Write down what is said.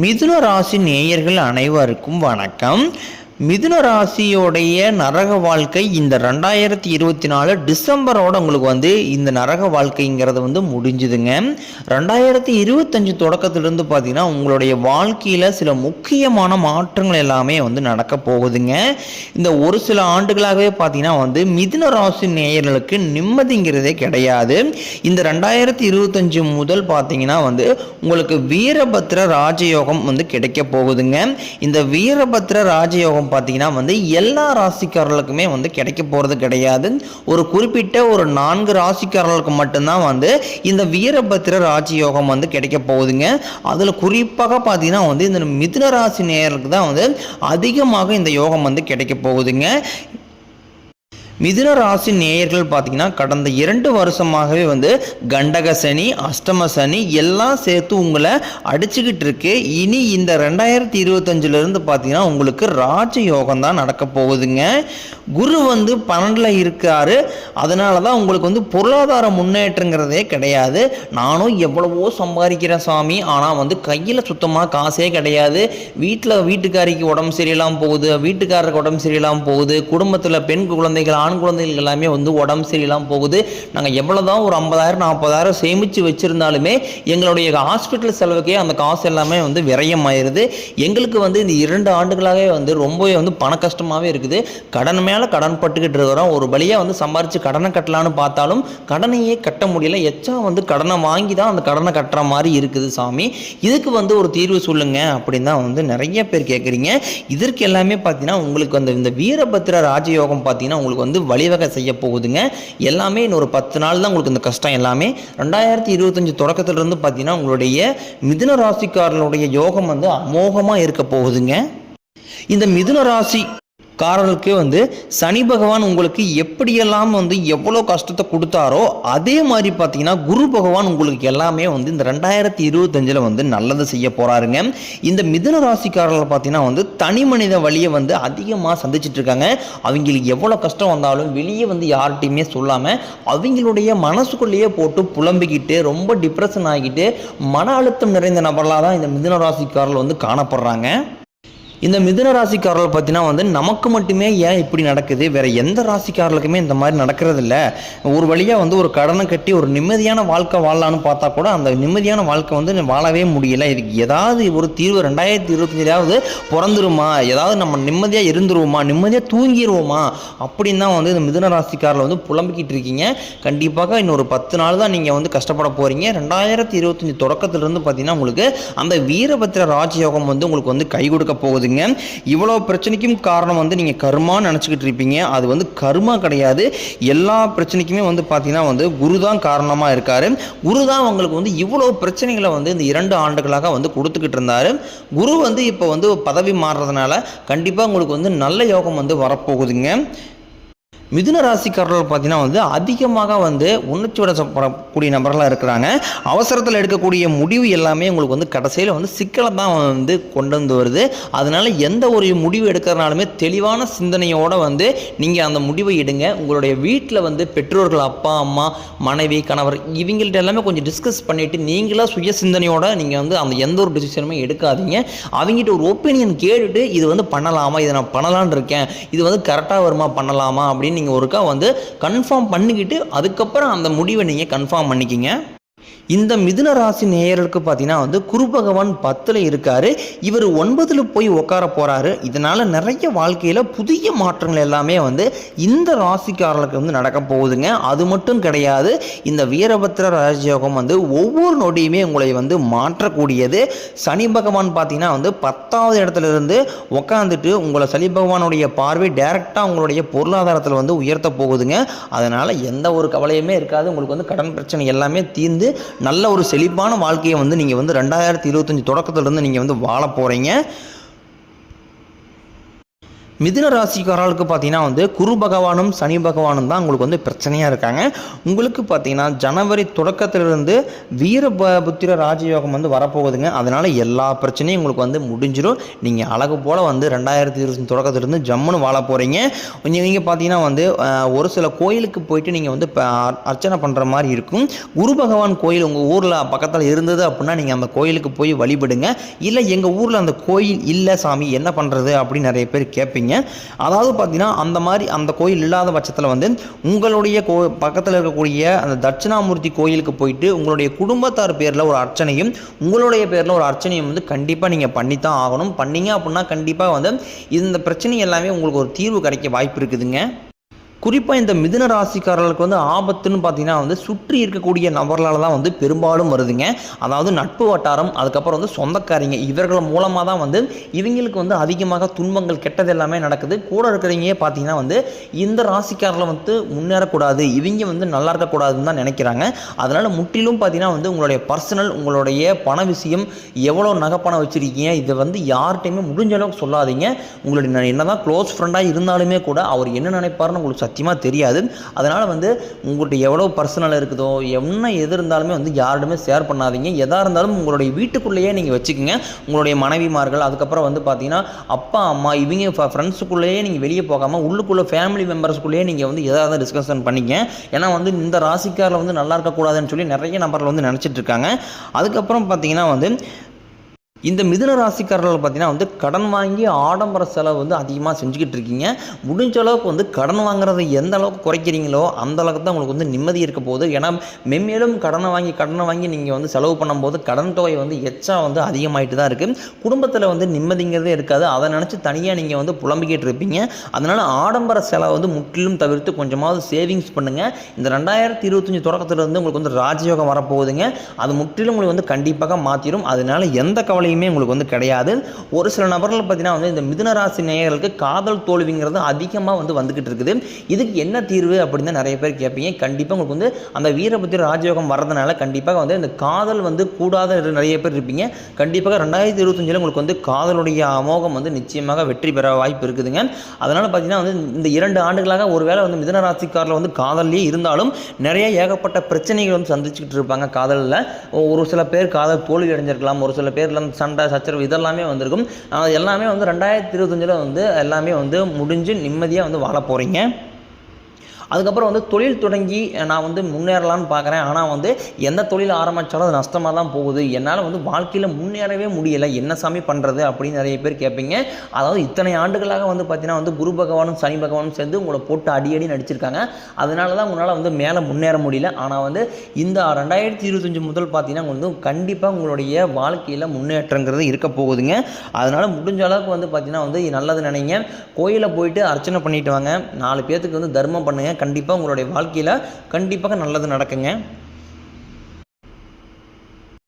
மிதுன ராசி நேயர்கள் அனைவருக்கும் வணக்கம். மிதுன ராசியோடைய நரக வாழ்க்கை இந்த ரெண்டாயிரத்தி இருபத்தி நாலு டிசம்பரோட உங்களுக்கு வந்து இந்த நரக வாழ்க்கைங்கிறது வந்து முடிஞ்சுதுங்க. ரெண்டாயிரத்தி இருபத்தஞ்சு தொடக்கத்திலிருந்து பார்த்தீங்கன்னா உங்களுடைய வாழ்க்கையில் சில முக்கியமான மாற்றங்கள் எல்லாமே வந்து நடக்க போகுதுங்க. இந்த ஒரு சில ஆண்டுகளாகவே பார்த்தீங்கன்னா வந்து மிதுன ராசி நேயர்களுக்கு நிம்மதிங்கிறதே கிடையாது. இந்த ரெண்டாயிரத்தி இருபத்தஞ்சு முதல் பார்த்தீங்கன்னா வந்து உங்களுக்கு வீரபத்ர ராஜயோகம் வந்து கிடைக்க போகுதுங்க. இந்த வீரபத்ர ராஜயோகம் பார்த்தீங்கன்னா வந்து எல்லா ராசிக்காரர்களுக்குமே வந்து கிடைக்க போகிறது கிடையாது. ஒரு குறிப்பிட்ட ஒரு நான்கு ராசிக்காரர்களுக்கு மட்டும்தான் வந்து இந்த வீரபத்ர ராஜயோகம் வந்து கிடைக்க போகுதுங்க. அதில் குறிப்பாக பார்த்தீங்கன்னா வந்து இந்த மிதுன ராசி நேயர்களுக்கு தான் வந்து அதிகமாக இந்த யோகம் வந்து கிடைக்க போகுதுங்க. மிதுன ராசி நேயர்கள் பார்த்தீங்கன்னா கடந்த இரண்டு வருஷமாகவே வந்து கண்டக சனி அஷ்டம சனி எல்லாம் சேர்த்து உங்களை அடிச்சுக்கிட்டு இருக்கு. இனி இந்த ரெண்டாயிரத்தி இருபத்தஞ்சிலிருந்து பார்த்தீங்கன்னா உங்களுக்கு ராஜ யோகம் தான் நடக்க போகுதுங்க. குரு வந்து பன்னெண்டில் இருக்காரு. அதனால தான் உங்களுக்கு வந்து பொருளாதார முன்னேற்றங்கிறதே கிடையாது. நானும் எவ்வளவோ சம்பாதிக்கிறேன் சாமி. ஆனால் வந்து கையில் சுத்தமாக காசே கிடையாது. வீட்டில் வீட்டுக்காரிக்கு உடம்பு சரியில்லாமல் போகுது வீட்டுக்காரருக்கு உடம்பு சரியில்லாமல் போகுது குடும்பத்தில் பெண் குழந்தைகள் ஆண் குழந்தைகள் எல்லாமே வந்து உடம்பு சரியில்லாமல் போகுது. நாங்கள் எவ்வளோ தான் ஒரு ஐம்பதாயிரம் நாற்பதாயிரம் சேமித்து வச்சுருந்தாலுமே எங்களுடைய ஹாஸ்பிட்டல் செலவுக்கே அந்த காசு எல்லாமே வந்து விரயமாயிருது. எங்களுக்கு வந்து இந்த இரண்டு ஆண்டுகளாகவே வந்து ரொம்பவே வந்து பண கஷ்டமாகவே இருக்குது. கடன் மேலே கடன் பட்டுக்கிட்டு இருக்கிறோம். ஒரு வழியாக வந்து சம்பாரித்து கடனை கட்டலான்னு பார்த்தாலும் கடனையே கட்ட முடியல. எச்சா வந்து கடனை வாங்கி தான் அந்த கடனை கட்டுற மாதிரி இருக்குது சாமி. இதுக்கு வந்து ஒரு தீர்வு சொல்லுங்க அப்படின்னு தான் வந்து நிறைய பேர் கேட்குறீங்க இதற்கு எல்லாமே பார்த்தீங்கன்னா உங்களுக்கு அந்த இந்த வீரபத்திர ராஜயோகம் பார்த்தீங்கன்னா உங்களுக்கு வந்து வழிவகை செய்ய போகுதுங்க. எல்லாமே இன்னொரு பத்து நாள் தான் உங்களுக்கு இந்த கஷ்டம் எல்லாமே. ரெண்டாயிரத்தி இருபத்தஞ்சு தொடக்கத்திலிருந்து பார்த்தீங்கன்னா உங்களுடைய மிதுன ராசிக்காரர்களுடைய யோகம் வந்து அமோகமாக இருக்க போகுதுங்க. இந்த மிதுன ராசி காரர்களுக்கு வந்து சனி பகவான் உங்களுக்கு எப்படியெல்லாம் வந்து எவ்வளோ கஷ்டத்தை கொடுத்தாரோ அதே மாதிரி பார்த்தீங்கன்னா குரு பகவான் உங்களுக்கு எல்லாமே வந்து இந்த ரெண்டாயிரத்தி இருபத்தஞ்சில் வந்து நல்லது செய்ய போகிறாருங்க இந்த மிதன ராசிக்காரர்கள் பார்த்தீங்கன்னா வந்து தனி மனித வழியை வந்து அதிகமாக சந்திச்சிட்டு இருக்காங்க. அவங்களுக்கு எவ்வளோ கஷ்டம் வந்தாலும் வெளியே வந்து யார்கிட்டையுமே சொல்லாமல் அவங்களுடைய மனசுக்குள்ளேயே போட்டு புலம்பிக்கிட்டு ரொம்ப டிப்ரெஷன் ஆகிட்டு மன அழுத்தம் நிறைந்த நபர்களாக தான் இந்த மிதுன ராசிக்காரர்கள் வந்து காணப்படுறாங்க. இந்த மிதுன ராசிக்காரர்கள் பார்த்தீங்கன்னா வந்து நமக்கு மட்டுமே ஏன் இப்படி நடக்குது? வேற எந்த ராசிக்காரர்களுக்குமே இந்த மாதிரி நடக்கிறதில்ல. ஒரு வழியாக வந்து ஒரு கடனை கட்டி ஒரு நிம்மதியான வாழ்க்கை வாழலான்னு பார்த்தா கூட அந்த நிம்மதியான வாழ்க்கை வந்து வாழவே முடியல. இதுக்கு ஏதாவது ஒரு தீர்வு ரெண்டாயிரத்தி இருபத்தஞ்சாவது பிறந்துருமா? ஏதாவது நம்ம நிம்மதியாக இருந்துருவோமா? நிம்மதியாக தூங்கிடுவோமா அப்படின்னு தான் வந்து இந்த மிதுன ராசிக்காரில் வந்து புலம்பிக்கிட்டு இருக்கீங்க. கண்டிப்பாக இன்னொரு பத்து நாள் தான் நீங்கள் வந்து கஷ்டப்பட போகிறீங்க ரெண்டாயிரத்தி இருபத்தஞ்சி தொடக்கத்துலேருந்து பார்த்தீங்கன்னா உங்களுக்கு அந்த வீரபத்திர ராஜயோகம் வந்து உங்களுக்கு வந்து கை கொடுக்க போகுதுங்க. இவ்வளோ பிரச்சனைக்கும் காரணம் வந்து நீங்கள் கர்மான்னு நினச்சிக்கிட்டு இருப்பீங்க. அது வந்து கர்மா கிடையாது. எல்லா பிரச்சனைக்குமே வந்து பார்த்தீங்கன்னா வந்து குரு தான் காரணமாக இருக்கார். குரு தான் உங்களுக்கு வந்து இவ்வளோ பிரச்சனைகளை வந்து இந்த இரண்டு ஆண்டுகளாக வந்து கொடுத்துக்கிட்டு இருந்தார். குரு வந்து இப்போ வந்து பதவி மாறுறதுனால கண்டிப்பாக உங்களுக்கு வந்து நல்ல யோகம் வந்து வரப்போகுதுங்க. மிதுன ராசிக்காரர்கள் பார்த்தீங்கன்னா வந்து அதிகமாக வந்து உணர்ச்சி வடப்படக்கூடிய நபர்களாக இருக்கிறாங்க. அவசரத்தில் எடுக்கக்கூடிய முடிவு எல்லாமே உங்களுக்கு வந்து கடைசியில் வந்து சிக்கலை தான் வந்து கொண்டு வந்து வருது. அதனால் எந்த ஒரு முடிவு எடுக்கிறனாலுமே தெளிவான சிந்தனையோடு வந்து நீங்கள் அந்த முடிவை எடுங்க. உங்களுடைய வீட்டில் வந்து பெற்றோர்கள் அப்பா அம்மா மனைவி கணவர் இவங்கள்ட்ட எல்லாமே கொஞ்சம் டிஸ்கஸ் பண்ணிவிட்டு நீங்களாக சுய சிந்தனையோட நீங்கள் வந்து அந்த எந்த ஒரு டிசிஷனுமே எடுக்காதீங்க. அவங்ககிட்ட ஒரு ஒப்பீனியன் கேட்டுட்டு இது வந்து பண்ணலாமா? இதை நான் பண்ணலான்னு இருக்கேன். இது வந்து கரெக்டாக வருமா? பண்ணலாமா? அப்படின்னு நீங்கள் ஒருக்கா வந்து கன்ஃபார்ம் பண்ணிக்கிட்டு அதுக்கப்புறம் அந்த முடிவை நீங்கள் கன்ஃபார்ம் பண்ணிக்கிங்க. இந்த மிதுன ராசி நேயர்களுக்கு பார்த்தீங்கன்னா வந்து குரு பகவான் பத்தில் இருக்காரு. இவர் ஒன்பதில் போய் உட்கார போகிறாரு இதனால் நிறைய வாழ்க்கையில் புதிய மாற்றங்கள் எல்லாமே வந்து இந்த ராசிக்காரர்களுக்கு வந்து நடக்க போகுதுங்க. அது மட்டும் கிடையாது இந்த வீரபத்ர ராஜயோகம் வந்து ஒவ்வொரு நொடியுமே உங்களை வந்து மாற்றக்கூடியது. சனி பகவான் பார்த்தீங்கன்னா வந்து பத்தாவது இடத்துல இருந்து உட்காந்துட்டு உங்களை சனி பகவானுடைய பார்வை டைரெக்டாக உங்களுடைய பொருளாதாரத்தில் வந்து உயர்த்த போகுதுங்க. அதனால் எந்த ஒரு கவலையுமே இருக்காது. உங்களுக்கு வந்து கடன் பிரச்சனை எல்லாமே தீர்ந்து நல்ல ஒரு செழிப்பான வாழ்க்கையை வந்து நீங்கள் வந்து ரெண்டாயிரத்தி இருபத்தஞ்சி தொடக்கத்துலேருந்து நீங்கள் வந்து வாழ போகிறீங்க மிதுன ராசிக்காரர்களுக்கு பார்த்தீங்கன்னா வந்து குரு பகவானும் சனி பகவானும் தான் உங்களுக்கு வந்து பிரச்சனையாக இருக்காங்க. உங்களுக்கு பார்த்தீங்கன்னா ஜனவரி தொடக்கத்திலிருந்து வீரபுத்திர ராஜயோகம் வந்து வரப்போகுதுங்க. அதனால் எல்லா பிரச்சனையும் உங்களுக்கு வந்து முடிஞ்சிடும். நீங்கள் அழகு போல் வந்து ரெண்டாயிரத்தி இருபத்தி தொடக்கத்திலிருந்து ஜம்முன்னு வாழ போகிறீங்க நீங்கள் பார்த்தீங்கன்னா வந்து ஒரு சில கோயிலுக்கு போயிட்டு நீங்கள் வந்து அர்ச்சனை பண்ணுற மாதிரி இருக்கும். குரு பகவான் கோயில் உங்கள் ஊரில் பக்கத்தில் இருந்தது அப்படின்னா நீங்கள் அந்த கோயிலுக்கு போய் வழிபடுங்க. இல்லை எங்கள் ஊரில் அந்த கோயில் இல்லை சாமி என்ன பண்ணுறது அப்படின்னு நிறைய பேர் கேட்பீங்க அதாவது பார்த்தீங்கன்னா அந்த மாதிரி அந்த கோயில் இல்லாத பட்சத்தில் வந்து உங்களுடைய கோ பக்கத்தில் இருக்கக்கூடிய அந்த தட்சிணாமூர்த்தி கோயிலுக்கு போயிட்டு உங்களுடைய குடும்பத்தார் பேரில் ஒரு அர்ச்சனையும் உங்களுடைய பேரில் ஒரு அர்ச்சனையும் வந்து கண்டிப்பாக நீங்கள் பண்ணித்தான் ஆகணும். பண்ணீங்க அப்படின்னா கண்டிப்பாக வந்து இந்த பிரச்சனை எல்லாமே உங்களுக்கு ஒரு தீர்வு கிடைக்க வாய்ப்பு இருக்குதுங்க. குறிப்பாக இந்த மிதுன ராசிக்காரர்களுக்கு வந்து ஆபத்துன்னு பார்த்தீங்கன்னா வந்து சுற்றி இருக்கக்கூடிய நபர்களால் தான் வந்து பெரும்பாலும் வருதுங்க. அதாவது நட்பு வட்டாரம் அதுக்கப்புறம் வந்து சொந்தக்காரிங்க இவர்கள் மூலமாக தான் வந்து இவங்களுக்கு வந்து அதிகமாக துன்பங்கள் கெட்டது எல்லாமே நடக்குது. கூட இருக்கிறவங்க பார்த்தீங்கன்னா வந்து இந்த ராசிக்காரில் வந்து முன்னேறக்கூடாது இவங்க வந்து நல்லா இருக்கக்கூடாதுன்னு தான் நினைக்கிறாங்க. அதனால் முற்றிலும் பார்த்தீங்கன்னா வந்து உங்களுடைய பர்சனல் உங்களுடைய பண விஷயம் எவ்வளோ நகை பணம் வச்சுருக்கீங்க இதை வந்து யார்கிட்டையுமே முடிஞ்ச அளவுக்கு சொல்லாதீங்க. உங்களுடைய என்ன தான் க்ளோஸ் ஃப்ரெண்டாக இருந்தாலுமே கூட அவர் என்ன நினைப்பாருன்னு உங்களுக்கு சத்தியமாக தெரியாது. அதனால் வந்து உங்கள்கிட்ட எவ்வளோ பர்சனல் இருக்குதோ என்ன எது இருந்தாலுமே வந்து யாரிடமே ஷேர் பண்ணாதீங்க. எதாக இருந்தாலும் உங்களுடைய வீட்டுக்குள்ளேயே நீங்கள் வச்சுக்கோங்க. உங்களுடைய மனைவிமார்கள் அதுக்கப்புறம் வந்து பார்த்தீங்கன்னா அப்பா அம்மா இவங்க ஃப்ரெண்ட்ஸுக்குள்ளேயே நீங்கள் வெளியே போகாமல் உள்ளுக்குள்ளே ஃபேமிலி மெம்பர்ஸ்க்குள்ளேயே நீங்கள் வந்து எதாவது டிஸ்கஷன் பண்ணிக்க ஏன்னா வந்து இந்த ராசிக்காரில் வந்து நல்லா இருக்கக்கூடாதுன்னு சொல்லி நிறைய நபர்கள் வந்து நினச்சிட்டு இருக்காங்க. அதுக்கப்புறம் பார்த்தீங்கன்னா வந்து இந்த மிதுன ராசிக்காரர்கள் பார்த்தீங்கன்னா வந்து கடன் வாங்கி ஆடம்பர செலவு வந்து அதிகமாக செஞ்சுக்கிட்டு இருக்கீங்க. முடிஞ்ச அளவுக்கு வந்து கடன் வாங்குறதை எந்த அளவுக்கு குறைக்கிறீங்களோ அந்த அளவுக்கு தான் உங்களுக்கு வந்து நிம்மதி இருக்க போகுது. ஏன்னா மென்மேலும் கடனை வாங்கி கடனை வாங்கி நீங்கள் வந்து செலவு பண்ணும்போது கடன் தொகை வந்து எச்சா வந்து அதிகமாயிட்டு தான் இருக்குது குடும்பத்தில் வந்து நிம்மதிங்கிறதே இருக்காது. அதை நினச்சி தனியாக நீங்கள் வந்து புலம்பிக்கிட்டு இருப்பீங்க. அதனால் ஆடம்பர செலவை வந்து முற்றிலும் தவிர்த்து கொஞ்சமாவது சேவிங்ஸ் பண்ணுங்கள் இந்த ரெண்டாயிரத்தி இருபத்தஞ்சி தொடக்கத்துலேருந்து உங்களுக்கு வந்து ராஜயோகம் வரப்போகுதுங்க. அது முற்றிலும் உங்களுக்கு வந்து கண்டிப்பாக மாற்றிடும் அதனால் எந்த கவலையும் உங்களுக்கு வந்து கிடையாது. ஒரு சில நபர்கள் பார்த்தீங்கன்னா வந்து இந்த மிதுன ராசி நேயர்களுக்கு காதல் தோல்விங்கிறது அதிகமாக வந்து வந்துக்கிட்டு இருக்குது. இதுக்கு என்ன தீர்வு அப்படின்னு தான் நிறைய பேர் கேட்பீங்க. கண்டிப்பாக உங்களுக்கு வந்து அந்த வீரபத்திர ராஜயோகம் வர்றதுனால கண்டிப்பாக வந்து இந்த காதல் வந்து கூடாத நிறைய பேர் இருப்பீங்க. கண்டிப்பாக ரெண்டாயிரத்தி இருபத்தஞ்சில் உங்களுக்கு வந்து காதலுடைய அமோகம் வந்து நிச்சயமாக வெற்றி பெற வாய்ப்பு இருக்குதுங்க. அதனால் பார்த்தீங்கன்னா வந்து இந்த இரண்டு ஆண்டுகளாக ஒருவேளை வந்து மிதுன ராசிக்காரில் வந்து காதல்லையே இருந்தாலும் நிறைய ஏகப்பட்ட பிரச்சனைகள் வந்து சந்திச்சுக்கிட்டு இருப்பாங்க காதலில். ஒரு சில பேர் காதல் தோல்வி அடைஞ்சிருக்கலாம் ஒரு சில பேர்லாம் சண்டை சச்சரவு இதெல்லாமே வந்திருக்கும். அது எல்லாமே வந்து ரெண்டாயிரத்தி இருபத்தஞ்சில் வந்து எல்லாமே வந்து முடிஞ்சு நிம்மதியாக வந்து வாழ போகிறீங்க அதுக்கப்புறம் வந்து தொழில் தொடங்கி நான் வந்து முன்னேறலாம்னு பார்க்குறேன். ஆனால் வந்து எந்த தொழில் ஆரம்பித்தாலும் அது நஷ்டமாக தான் போகுது. என்னால் வந்து வாழ்க்கையில் முன்னேறவே முடியலை. என்ன சாமி பண்ணுறது அப்படின்னு நிறைய பேர் கேட்பீங்க. அதாவது இத்தனை ஆண்டுகளாக வந்து பார்த்தீங்கன்னா வந்து குரு பகவானும் சனி பகவானும் சேர்ந்து உங்களை போட்டு அடி அடி நடிச்சிருக்காங்க. அதனால தான் உங்களால் வந்து மேலே முன்னேற முடியல. ஆனால் வந்து இந்த ரெண்டாயிரத்தி இருபத்தஞ்சி முதல் பார்த்தீங்கன்னா வந்து கண்டிப்பாக உங்களுடைய வாழ்க்கையில் முன்னேற்றங்கிறது இருக்க போகுதுங்க. அதனால் முடிஞ்ச அளவுக்கு வந்து பார்த்தீங்கன்னா வந்து நல்லது நினைங்க. கோயிலில் போயிட்டு அர்ச்சனை பண்ணிட்டு வாங்க. நாலு பேர்த்துக்கு வந்து தர்மம் பண்ணுங்க. கண்டிப்பாக உங்களுடைய வாழ்க்கையில் கண்டிப்பாக நல்லது நடக்குங்க.